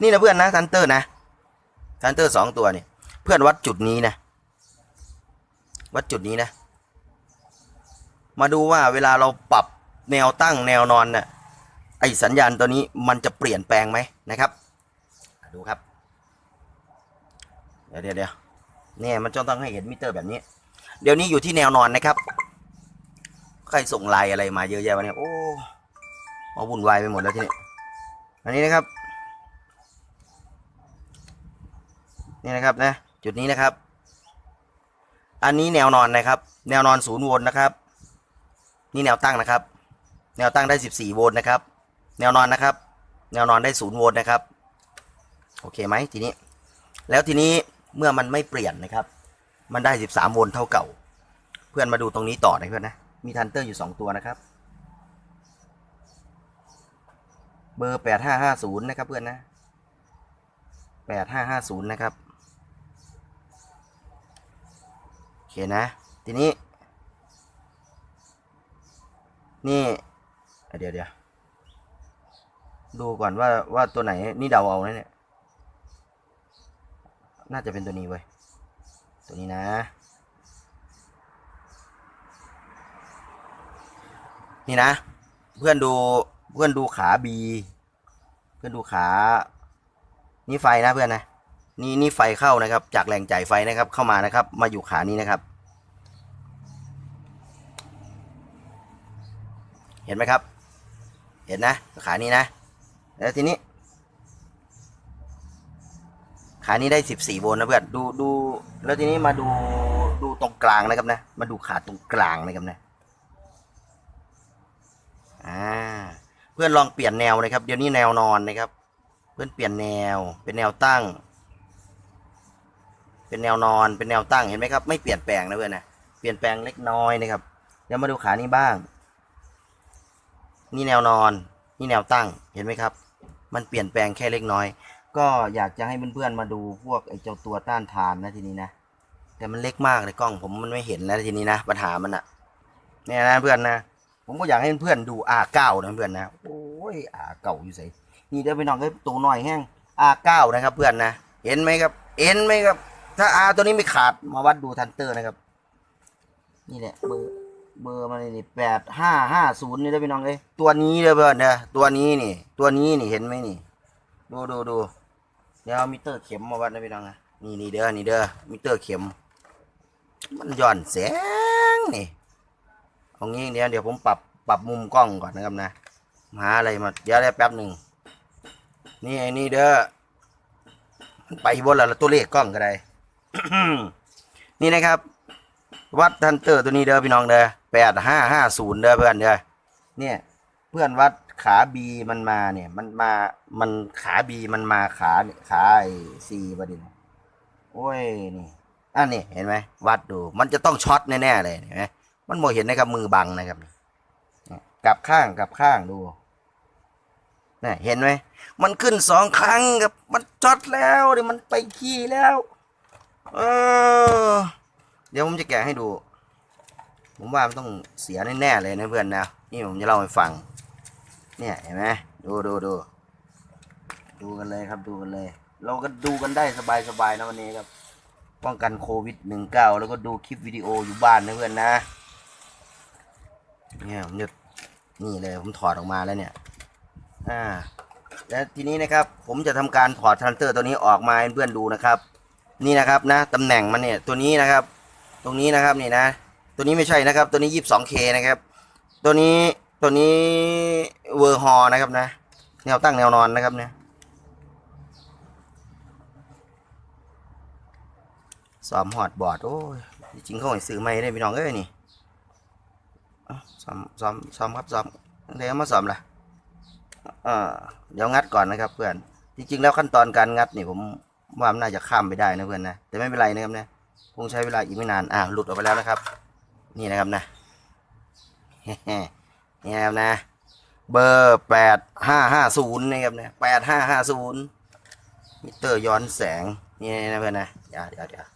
นี่นะเพื่อนนะทันเตอร์นะทันเตอร์สองตัวเนี่ยเพื่อนวัดจุดนี้นะ วัดจุดนี้นะ มาดูว่าเวลาเราปรับแนวตั้งแนวนอนน่ะไอสัญญาณตัวนี้มันจะเปลี่ยนแปลงไหมนะครับ ดูครับ เดี๋ยวเดี๋ยวเดี๋ยวเนี่ยมันจะต้องให้เห็นมิเตอร์แบบนี้ เดี๋ยวนี้อยู่ที่แนวนอนนะครับ ใครส่งไลน์อะไรมาเยอะแยะวะเนี่ยโอ้มาวุ่นวายไปหมดแล้วที่นี่อันนี้นะครับ นี่นะครับนะจุดนี้นะครับ อันนี้แนวนอนนะครับ แนวนอนศูนย์โวลต์นะครับ นี่แนวตั้งนะครับ แนวตั้งได้ 14 โวลต์นะครับ แนวนอนนะครับ แนวนอนได้ศูนย์โวลต์นะครับ โอเคไหมทีนี้ แล้วทีนี้เมื่อมันไม่เปลี่ยนนะครับ มันได้ 13 โวลต์เท่าเก่า เพื่อนมาดูตรงนี้ต่อนะเพื่อนนะ มีทันเตอร์อยู่ 2 ตัวนะครับ เบอร์ 8550 นะครับเพื่อนนะ 8550 นะครับ โอ เคนะ ทีนี้ นี่ เดี๋ยวเดี๋ยวดูก่อนว่าว่าตัวไหนนี่เดาเอานะเนี่ย น่าจะเป็นตัวนี้เว้ย ตัวนี้นะ นี่นะ เพื่อนดูเพื่อนดูขาบี เพื่อนดูขา นี่ไฟนะเพื่อนนะ นี่นี่ไฟเข้านะครับ จากแหล่งจ่ายไฟนะครับเข้ามานะครับ มาอยู่ขานี้นะครับ เห็นไหมครับ เห็นนะขานี้นะ แล้วทีนี้ขานี้ได้ 14 โวลต์นะเพื่อนดูดูแล้วทีนี้มาดูดูตรงกลางนะครับนะ มาดูขาตรงกลางนะครับนะอ่าเพื่อนลองเปลี่ยนแนวนะครับ เดี๋ยวนี้แนวนอนนะครับ เพื่อนเปลี่ยนแนวเป็นแนวตั้ง เป็นแนวนอนเป็นแนวตั้งเห็นไหมครับ ไม่เปลี่ยนแปลงนะเพื่อนนะเปลี่ยนแปลงเล็กน้อยนะครับเดี๋ยวมาดูขานี้บ้าง นี่แนวนอน นี่แนวตั้งเห็นไหมครับ มันเปลี่ยนแปลงแค่เล็กน้อย ก็อยากจะให้เพื่อนๆมาดูพวกไอ้เจ้าตัวต้านทานนะทีนี้นะแต่มันเล็กมากเลยกล้องผมมันไม่เห็นแล้วทีนี้นะปัญหามันอะเนี่ยนะเพื่อนนะผมก็อยากให้เพื่อนดู R9 นะเพื่อนนะโอ้ย R9 อยู่ใส่นี่เดี๋ยวไปน้องก็ตัวหน่อยแห้ง R9 นะครับ เพื่อนนะเห็นไหมครับเห็นไหมครับ ถ้า R ตัวนี้ไม่ขาดมาวัดดูทันเตอร์นะครับ นี่แหละเบอร์เบอร์มันนี่แปดห้าห้าศูนย์นี่เด้พี่น้องเอ้ยตัวนี้เด้อเพื่อนนะตัวนี้นี่ ตัวนี้นี่เห็นไหมนี่ ดูดูดูเดี๋ยวมิเตอร์เข็มมาวัดนะพี่น้องนะนี่นี่เด้อนี่เด้อมิเตอร์เข็ม มันย่อนแสงนี่เอางี้เดี๋ยวเดี๋ยวผมปรับปรับมุมกล้องก่อนนะครับนะหาอะไรมาเดี๋ยวได้แป๊บหนึ่งนี่ไอ้นี่เด้อมันไปบนแล้วตัวเลขกล้องก็ได้ นี่นะครับ วัดทันเตอร์ตัวนี้เด้อพี่น้องเด้อแปดห้าห้าศูนย์เด้อเพื่อนเด้อเนี่ยเพื่อนวัดขาบีมันมาเนี่ย มันมามันขาบีมันมาขาเนี่ยขาไอซีประเด็นโอ้ยนี่อันนี้เห็นไหมวัดดู มันจะต้องช็อตแน่ๆเลยเห็นไหมมันโมเห็นนะครับมือบังนะครับกลับข้างกลับข้างดูนี่เห็นไหมมันขึ้นสองครั้งกับมันช็อตแล้วเดี๋ยวมันไปขี้แล้ว เออ เดี๋ยวผมจะแกะให้ดู ผมว่ามันต้องเสียแน่ๆเลยนะเพื่อนนะ นี่ผมจะเล่าให้ฟัง เนี่ยเห็นไหมดูดูดู ดูกันเลยครับดูกันเลย เราก็ดูกันได้สบายๆนะวันนี้ครับ ป้องกันโควิดหนึ่งเก้าแล้วก็ดูคลิปวิดีโออยู่บ้านนะเพื่อนนะ เนี่ยผมจะนี่เลยผมถอดออกมาแล้วเนี่ย อ่า แล้วทีนี้นะครับ ผมจะทำการถอดทรานเตอร์ตัวนี้ออกมาให้เพื่อนดูนะครับ นี่นะครับนะตำแหน่งมันเนี่ยตัวนี้นะครับ ตรงนี้นะครับนี่นะ ตัวนี้ไม่ใช่นะครับ ตัวนี้ 22K นะครับ ตัวนี้ตัวนี้เวอร์ฮอนะครับนะ แนวตั้งแนวนอนนะครับเนี่ยซ้อมฮอดบอดโอ้ยจริงเขาให้ซื้อไม่ได้พี่น้องเอ้ยนี่เอ้าซ้อมซ้อมซ้อมครับซ้อมเดี๋ยวมาซ้อมละเออเดี๋ยวงัดก่อนนะครับเพื่อนจริงๆแล้วขั้นตอนการงัดนี่ผม ว่ามันน่าจะข้ามไปได้นะเพื่อนนะแต่ไม่เป็นไรนะครับนะคงใช้เวลาอีกไม่นานอ่าหลุดออกไปแล้วนะครับ นี่นะครับนะนี่นะครับนะ เบอร์แปดห้าห้าศูนย์นะครับนะแปดห้าห้าศูนย์มิเตอร์ย้อนแสงนี่นะเพื่อนนะเดี๋ยวเดี๋ยวเดี๋ยว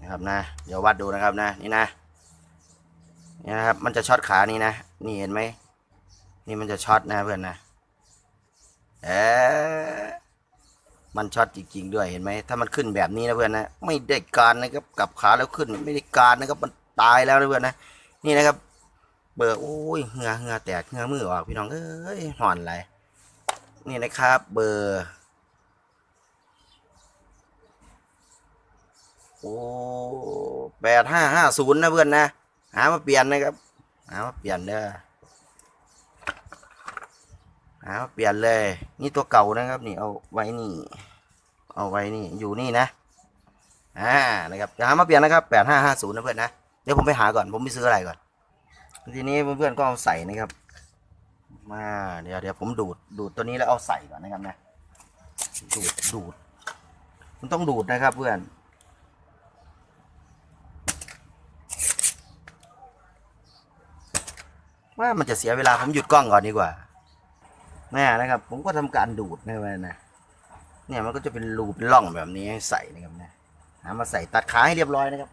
นะครับนะ เดี๋ยววัดดูนะครับนะ นี่นะนี่นะครับ มันจะช็อตขานี่นะ นี่เห็นไหมนี่มันจะช็อตนะเพื่อนนะ เอ๊ะมันช็อตจริงๆด้วยเห็นไหมถ้ามันขึ้นแบบนี้นะเพื่อนนะไม่ได้การนะครับกลับขาแล้วขึ้นไม่ได้การนะครับมันตายแล้วนะเพื่อนนะนี่นะครับ เบอร์โอ้ยเหงือเหงือแตกเหงือมือออกพี่น้องเอ้ยห่อนไรนี่นะครับ เบอร์โอ้แปดห้าห้าศูนย์นะเพื่อนนะหามาเปลี่ยนนะครับหามาเปลี่ยนเด้อ หามาเปลี่ยนเลย นี่ตัวเก่านะครับ นี่เอาไว้นี่ เอาไว้นี่อยู่นี่นะอ่านะครับจะหามาเปลี่ยนนะครับแปดห้าห้าศูนย์นะเพื่อนนะเดี๋ยวผมไปหาก่อนผมไปซื้ออะไรก่อน ทีนี้เพื่อนๆก็เอาใส่นะครับ มาเดี๋ยวเดี๋ยวผมดูดดูดตัวนี้แล้วเอาใส่ก่อนนะครับนะดูดดูด มันต้องดูดนะครับเพื่อนว่ามันจะเสียเวลาผมหยุดกล้องก่อนดีกว่า แม่นะครับ ผมก็ทำการดูดนะเว้ยนะเนี่ยมันก็จะเป็นรูเป็นร่องแบบนี้ให้ใส่นะครับนะหามาใส่ตัดขาให้เรียบร้อยนะครับ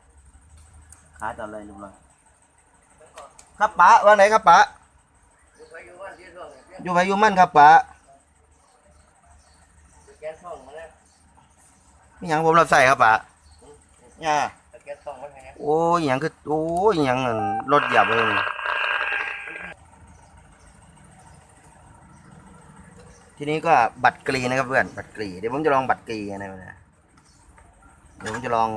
ขาตัดอะไรเรียบร้อยครับป๋าว่าไหนครับป๋าอยู่พายุมั่นครับป๋ามีหยังผมรับใส่ครับป๋าเนี่ยโอ้ยหยังคือโอ้ยหยังรถหยียบเลย ทีนี้ก็บัตรกรีนะครับเพื่อนบัตรกรีเดี๋ยวผมจะลองบัตรกรีนะนะเดี๋ยวผมจะลอง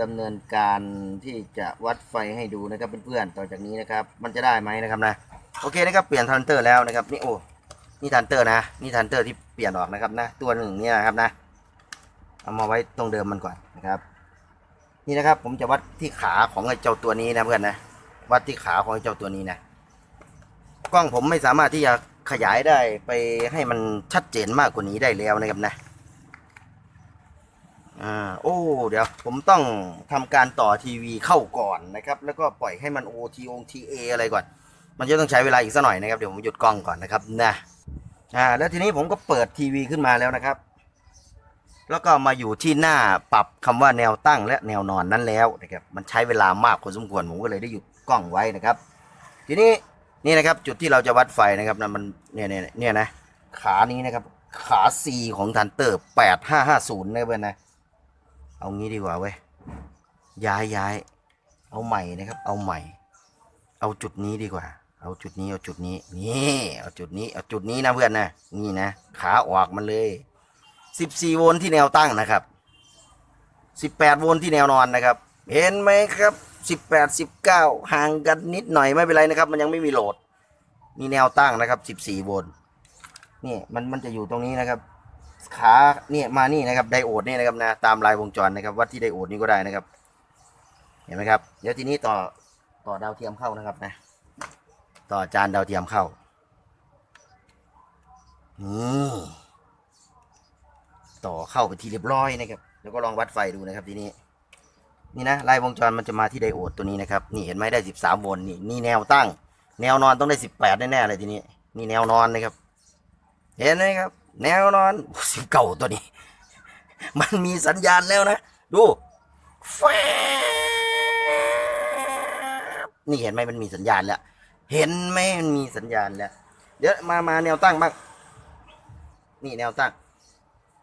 ดำเนินการที่จะวัดไฟให้ดูนะครับเพื่อนๆต่อจากนี้นะครับ มันจะได้ไหมนะครับนะโอเคนะครับเปลี่ยนทันเตอร์แล้วนะครับนี่โอ้นี่ทันเตอร์นะนี่ทันเตอร์ที่เปลี่ยนออกนะครับนะตัวหนึ่งนี่นะครับนะเอามาไว้ตรงเดิมมันก่อนนะครับ นี่นะครับผมจะวัดที่ขาของไอ้เจ้าตัวนี้นะเพื่อนนะวัดที่ขาของไอ้เจ้าตัวนี้นะกล้องผมไม่สามารถที่จะ ขยายได้ไปให้มันชัดเจนมากกว่านี้ได้แล้วนะครับนะอ่าโอ้เดี๋ยวผมต้องทำการต่อทีวีเข้าก่อนนะครับ แล้วก็ปล่อยให้มันโอทีองทีเออะไรก่อน มันจะต้องใช้เวลาอีกสักหน่อยนะครับเดี๋ยวผมหยุดกล้องก่อนนะครับนะอ่าแล้วทีนี้ผมก็เปิดทีวีขึ้นมาแล้วนะครับ แล้วก็มาอยู่ที่หน้าปรับคำว่าแนวตั้งและแนวนอนนั้นแล้วนะครับมันใช้เวลามากพอสมควรผมก็เลยได้หยุดกล้องไว้นะครับ ทีนี้ นี่นะครับจุดที่เราจะวัดไฟนะครับนะมันเนี่ยเนี่ยเนี่ยนะขานี้นะครับ ขา C ของทันเตอร์แปดห้าห้าศูนย์นะเพื่อนนะเอางี้ดีกว่าเว้ยย้ายย้ายเอาใหม่นะครับ เอาใหม่ เอาจุดนี้ดีกว่า เอาจุดนี้เอาจุดนี้นี่เอาจุดนี้เอาจุดนี้นะเพื่อนนะนี่นะขาออกมันเลย14โวลต์ที่แนวตั้งนะครับ18โวลต์ที่แนวนอนนะครับ เห็นไหมครับ 18 19ห่างกันนิดหน่อยไม่เป็นไรนะครับ มันยังไม่มีโหลดนี่แนวตั้งนะครับ14โวลต์นี่มันมันจะอยู่ตรงนี้นะครับ ขาเนี่ยมานี่นะครับไดโอดนี่นะครับนะตามลายวงจรนะครับ วัดที่ไดโอดนี่ก็ได้นะครับ เห็นไหมครับเดี๋ยวทีนี้ต่อต่อดาวเทียมเข้านะครับนะ ต่อจานดาวเทียมเข้านี่ต่อเข้าไปที่เรียบร้อยนะครับ แล้วก็ลองวัดไฟดูนะครับทีนี้ นี่นะลายวงจรมันจะมาที่ไดโอดตัวนี้นะครับนี่เห็นไหมได้สิบสามโวลต์นี่นี่แนวตั้ง แนวนอนต้องได้สิบแปดแน่ๆเลยทีนี้นี่แนวนอนนะครับ เห็นไหมครับ แนวนอนสิบเก่าตัวนี้ มันมีสัญญาณแล้วนะ ดูฟนี่เห็นไหมมันมีสัญญาณแล้ว เห็นไหมมันมีสัญญาณแล้ว เดี๋ยวมามาแนวตั้งบ้างนี่แนวตั้ง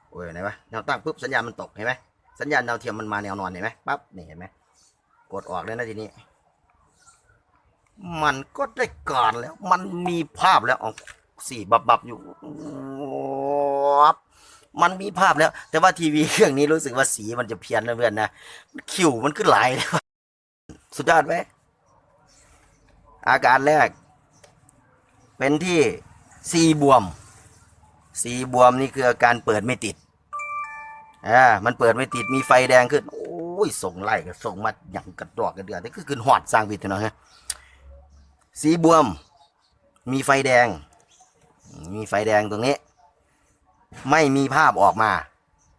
โอ้ยไหนวะแนวตั้งปุ๊บสัญญาณมันตกเห็นไหม สัญญาณดาวเทียมมันมาแนวนอนเห็นไหมปั๊บนี่เห็นไหมกดออกเลยนะทีนี้ มันก็ได้การแล้ว มันมีภาพแล้วอ๋อสี่บับบับอยู่มันมีภาพแล้ว แต่ว่าทีวีเครื่องนี้รู้สึกว่าสีมันจะเพี้ยนนะเพื่อนนะคิวมันขึ้นหลายเลยสุดยอดไหมอาการแรก เป็นที่ซีบวมสีบวมนี่คืออาการเปิดไม่ติด อ่ามันเปิดไม่ติดมีไฟแดงขึ้น โอ้ยส่งไล่ก็ส่งมาอย่างกระดอกกระเดือดนี่คือขึ้นหอดสร้างวิทย์เนาะฮะสีบวม มีไฟแดง มีไฟแดงตรงนี้ ไม่มีภาพออกมา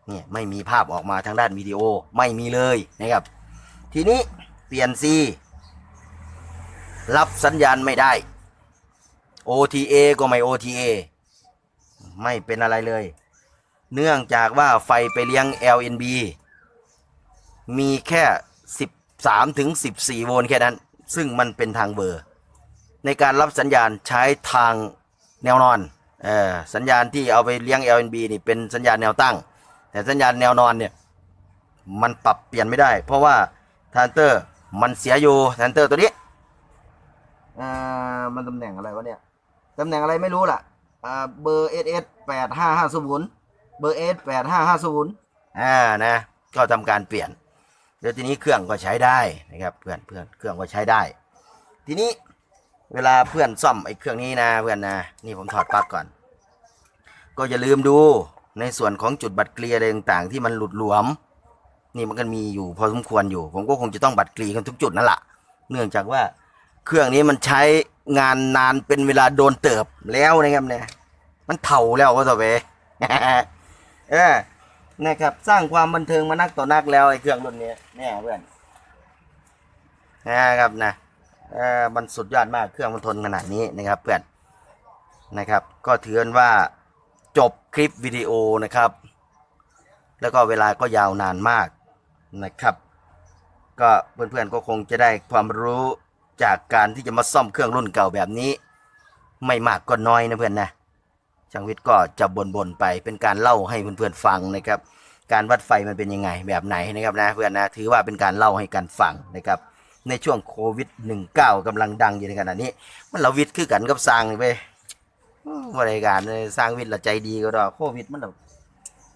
เนี่ยไม่มีภาพออกมาทางด้านวิดีโอไม่มีเลยนะครับ ทีนี้เปลี่ยนซีรับสัญญาณไม่ได้ OTA ก็ไม่ OTA ไม่เป็นอะไรเลย เนื่องจากว่าไฟไปเลี้ยง LNB มีแค่ 13ถึง14 โวลต์แค่นั้น ซึ่งมันเป็นทางเบอร์ ในการรับสัญญาณใช้ทางแนวนอนเออสัญญาณที่เอาไปเลี้ยง LNB นี่เป็นสัญญาณแนวตั้ง แต่สัญญาณแนวนอนเนี่ยมันปรับเปลี่ยนไม่ได้ เพราะว่าทรานเตอร์มันเสียอยู่ทรานเตอร์ตัวนี้อ่ามันตำแหน่งอะไรวะเนี่ยตำแหน่งอะไรไม่รู้ล่ะอ่าเบอร์เอส เบอร์เอสแปดห้าห้าศูนย์อ่านะ ก็ทำการเปลี่ยนแล้วทีนี้เครื่องก็ใช้ได้นะครับเพื่อนเพื่อนเครื่องก็ใช้ได้ ทีนี้เวลาเพื่อนซ่อมไอ้เครื่องนี้นะเพื่อนนะนี่ผมถอดปลั๊กก่อน ก็อย่าลืมดูในส่วนของจุดบัตรเกลียอะไรต่างๆ ที่มันหลุดหลวม นี่มันก็มีอยู่พอสมควรอยู่ ผมก็คงจะต้องบัตรเกลียกันทุกจุดนั่นแหละเนื่องจากว่าเครื่องนี้มันใช้งานนานเป็นเวลาโดนเติบแล้วนะครับเนี่ยมันเถ่าแล้วว่าต่อไป เออนะครับ สร้างความบันเทิงมานักต่อนักแล้วไอ้เครื่องรุ่นนี้เนี่ยเพื่อนนะครับนะเออมันสุดยอดมากเครื่องมันทนขนาดนี้นะครับเพื่อนนะครับ ก็ถือว่าจบคลิปวิดีโอนะครับ แล้วก็เวลาก็ยาวนานมากนะครับ ก็เพื่อนๆก็คงจะได้ความรู้จากการที่จะมาซ่อมเครื่องรุ่นเก่าแบบนี้ ไม่มากก็น้อยนะเพื่อนนะ ช่างวิทย์ก็จะบ่นๆไปเป็นการเล่าให้เพื่อนๆฟังนะครับ การวัดไฟมันเป็นยังไงแบบไหนนะครับนะเพื่อนนะถือว่าเป็นการเล่าให้กันฟังนะครับ ในช่วงโควิด -19 กำลังดังอยู่ในขณะนี้ มันเราวิทย์คือกันกับสร้างนี่เว้ยบริการสร้างวิทย์ละใจดีก็ดอกโควิดมันเรา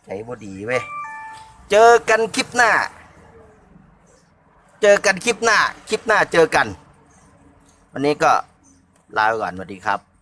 ใจบ่ดีเว้ยเจอกันคลิปหน้า เจอกันคลิปหน้า คลิปหน้าเจอกัน วันนี้ก็ลาไปก่อนสวัสดีครับ